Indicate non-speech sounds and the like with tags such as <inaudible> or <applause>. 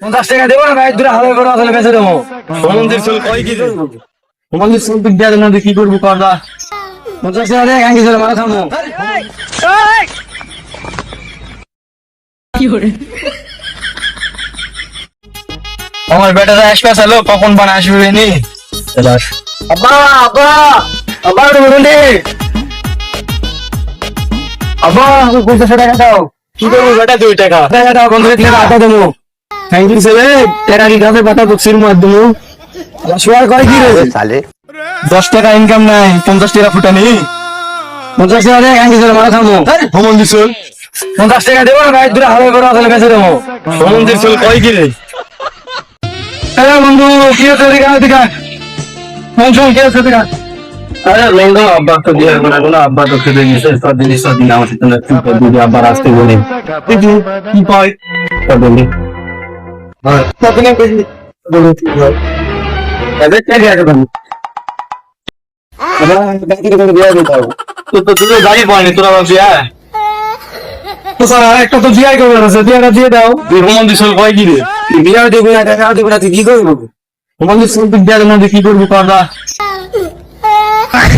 পঞ্চাশ টাকা দেবো না ভাই? দুটা হাজার করে আসলে বেঁচে দেবো। মন্দির চুল কয় কি রে? তোমাদের সব দিক দিয়ে না কি করব করবা পঞ্চাশ টাকা দেয় গাঙ্গি চলে মারা খামো আমার বেটারা আসবে আসলো কখন বানা আসবে নি? আব্বা আব্বা আব্বা একটু বলুন দি আব্বা আমাকে পঞ্চাশ টাকা দাও। কি করব বেটা? দুই টাকা। টাকা দাও বন্ধু আটা দেবো। থ্যাংক ইউ সেবে তেরা কি গাছে পাতা বক্সির মাধ্যমে শোয়ার করে কি রে? দশ টাকা ইনকাম নাই পঞ্চাশ টাকা ফুটানি। পঞ্চাশ টাকা দেয় গাঙ্গি চলে মারা খামো মন্দির চুল। পঞ্চাশ টাকা দেবো না ভাই দুটা হাজার করে আসলে বেঁচে দেবো। মন্দির চুল কয় কি রে? বন্ধু কি হচ্ছে দিকা ফোন শোন কি হচ্ছে দিকা আরে লঙ্গা আব্বা তো দিয়ে না কোনো আব্বা তো খেতে গেছে। সব দিন সব দিন আমার সাথে তুই তো দিদি আব্বা আসতে বলে। দেখি কি পাই সব একটা তো বিয়ে? করবে না বিয়েটা দিয়ে দাও। তুই মন্দির কয় কি রে? বিয়ে দিবি না টাকা দিবি না তুই কি করবি? তোমাদের সব দিক দিয়ে না কি করবি করবা <laughs>